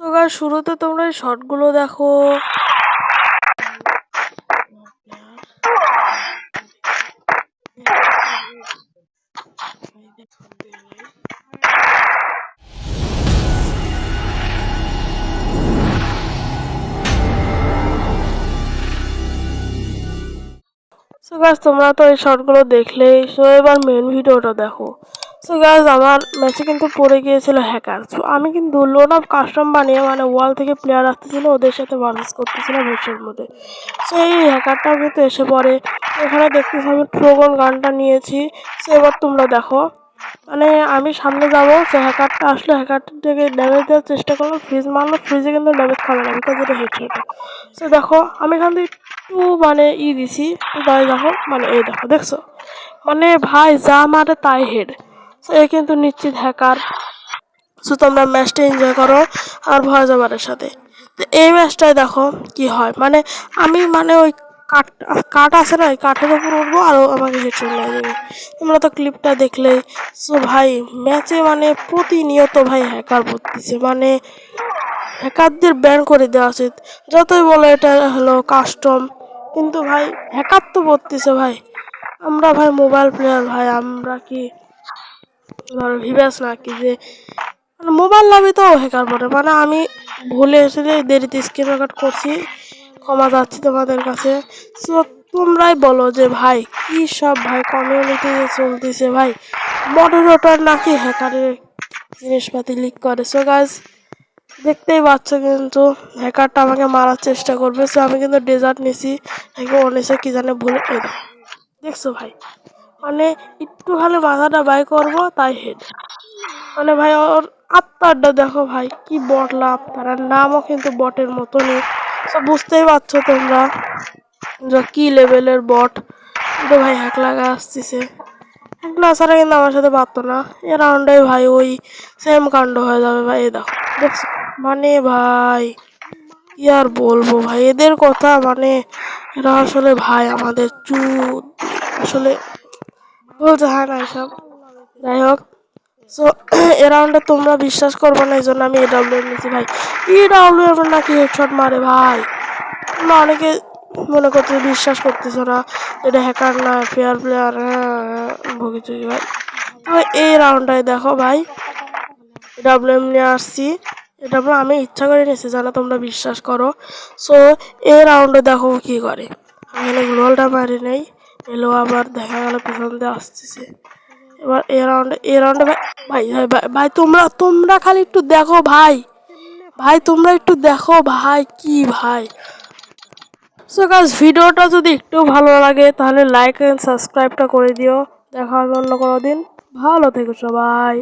তো গাছ শুরুতে তোমরা এই শর্টগুলো দেখো। তোমরা তো এই শর্টগুলো দেখলেই সো এবার মেন ভিডিওটা দেখো। সো গাছ আমার ম্যাচে কিন্তু পড়ে গিয়েছিল হ্যাকার সো আমি কিন্তু লোন অফ কাস্টম বানিয়ে মানে ওয়াল থেকে প্লেয়ার আসতেছিল, ওদের সাথে ভার্সেস করতেছিলাম ভেসের মধ্যে। সো এই হ্যাকারটাও কিন্তু এসে পড়ে। এখানে দেখতেছি আমি ট্রোগন গানটা নিয়েছি। সো এবার তোমরা দেখো। মানে আমি সামনে যাব সে হ্যাকারটা আসলে হ্যাকারটাকে ড্যামেজ দেওয়ার চেষ্টা করল ফ্রিজ মারলো ফ্রিজে কিন্তু ড্যামেজ খাবে না বিকজ এটা হেডশট সো দেখো, আমি এখান থেকে একটু মানে ই দিছি। তাই দেখো মানে এই দেখো, দেখছ? মানে ভাই, যা মারে তাই হেড এ কিন্তু নিশ্চিত হ্যাকার সো তোমরা ম্যাচটা এনজয় করো আর ভয় যাবারের সাথে। এই ম্যাচটায় দেখো কি হয়। মানে আমি মানে ওই কাঠ কাঠ আছে না, ওই কাঠের উপর উঠবো আরও আমাকে হেডশট মেরে দেবে। তোমরা তো ক্লিপটা দেখলে সো ভাই ম্যাচে মানে প্রতিনিয়ত ভাই হ্যাকার ভর্তিছে মানে হ্যাকারদের ব্যান করে দেওয়া উচিত। যতই বলো এটা হলো কাস্টম কিন্তু ভাই হ্যাকার তো ভর্তিছে ভাই। আমরা ভাই মোবাইল প্লেয়ার ভাই, আমরা কি ধরো ভিভাস না কি যে মানে মোবাইল নামে তো হ্যাকার পড়ে মানে আমি ভুলে এসে দেরিতে স্ক্রিন রেকর্ড করছি, ক্ষমা যাচ্ছি তোমাদের কাছে। সো তোমরাই বলো যে ভাই, কি সব ভাই কমিউনিটি চলতেছে ভাই? মডারেটর নাকি হ্যাকারের জিনিসপাতি লিক করে। সো গাছ দেখতেই পাচ্ছ কিন্তু হ্যাকারটা আমাকে মারার চেষ্টা করবে। সো আমি কিন্তু ডেজার্ট নিছি। নাকি অনেসে কি জানে ভুলে দেখছ ভাই? মানে একটু খালি মাথাটা বাই করব, তাই হেড। মানে ভাই, ওর আত্মারটা দেখো ভাই, কি বটলা আপনার নামও কিন্তু বটের মতনই। সব বুঝতেই পারছ তোমরা যে কি লেভেলের বট। কিন্তু ভাই হ্যাক লাগা আসতেছে। হ্যাক না ছাড়া কিন্তু আমার সাথে পারতো না। এ রাউন্ডে ভাই, ওই সেম কাণ্ড হয়ে যাবে ভাই এই দেখো। দেখছ? মানে ভাই, কি আর বলব ভাই, এদের কথা মানে এরা আসলে ভাই, আমাদের চুদ আসলে বলতে হয় না এসব যাই হোক সো এ রাউন্ডে তোমরা বিশ্বাস করবে না, এই জন্য আমি এডাব্লিউ নিয়েছি ভাই। এডাব্লিউ এর নাকি হেডশট মারে ভাই। তোমরা অনেকে মনে করতে বিশ্বাস করতেছো না, এটা হ্যাকার না ফেয়ার প্লেয়ার হ্যাঁ ভুগেছি ভাই। তো এই রাউন্ডটায় দেখো ভাই ডাব্লিউএম নিয়ে আসছি। এটা আমি ইচ্ছা করে নিয়েছি জানো, তোমরা বিশ্বাস করো। সো এই রাউন্ডে দেখো কি করে। আমি এখানে গ্লোলটা মারি নেই। এলো আবার দেখা গেল পিছন দিয়ে আসতেছে। এবার এ রাউন্ডে এ রাউন্ডে ভাই ভাই ভাই তোমরা তোমরা খালি একটু দেখো ভাই। ভাই, তোমরা একটু দেখো ভাই, কি ভাই। সো গাছ ভিডিওটা যদি একটু ভালো লাগে, তাহলে লাইক অ্যান্ড সাবস্ক্রাইবটা করে দিও। দেখা হবে অন্য কোনো দিন। ভালো থেকো সবাই।